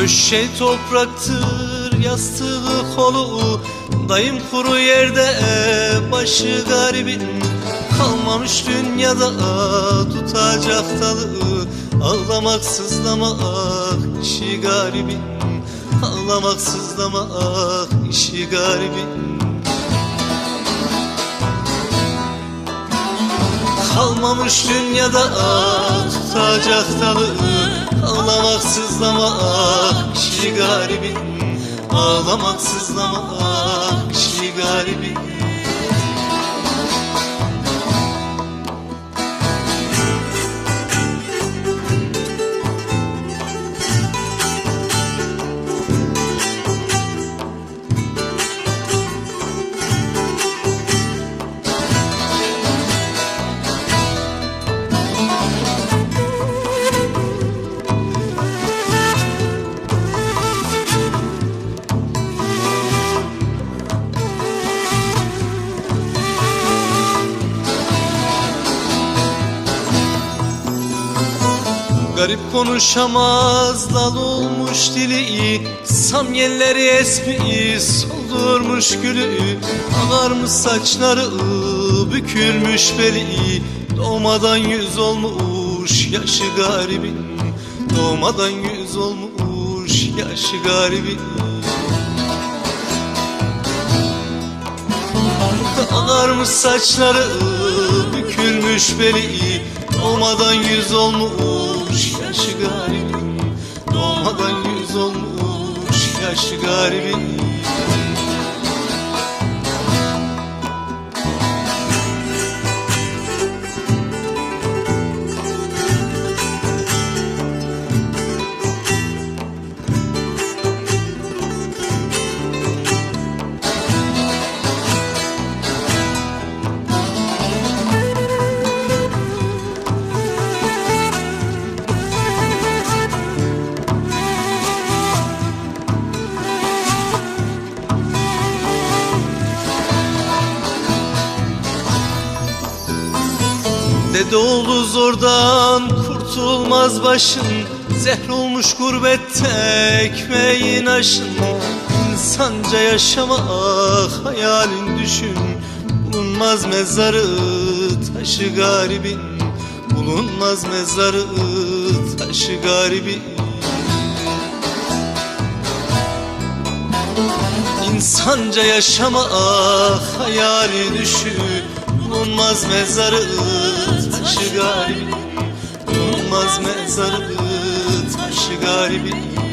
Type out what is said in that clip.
Döşey topraktır yastığı kolu. Dayım kuru yerde başı garibin. Kalmamış dünyada tutacak dalı. Ağlamak sızlamak işi garibin. Ağlamak sızlamak işi garibin. Kalmamış dünyada tutacak dalı Ağlamak sızlamak kişi garibin Ağlamak sızlamak kişi garibin Garip konuşamaz dal olmuş dili Samyelleri esmi soldurmuş gülü Ağarmış saçları bükülmüş beli Doğmadan yüz olmuş yaşı garibin Doğmadan yüz olmuş yaşı garibin Ağarmış saçları bükülmüş beli Doğmadan yüz olmuş yaşı garibin Doğmadan yüz olmuş yaşı garibin Dede oğlu zordan kurtulmaz başın. Zehr olmuş gurbette ekmeğin aşın. İnsanca yaşamak hayalin düşün. Bulunmaz mezarı taşı garibin. Bulunmaz mezarı taşı garibin. İnsanca yaşamak hayali düşün. Bulunmaz mezarı taşı garibin Bulunmaz mezarı taşı garibin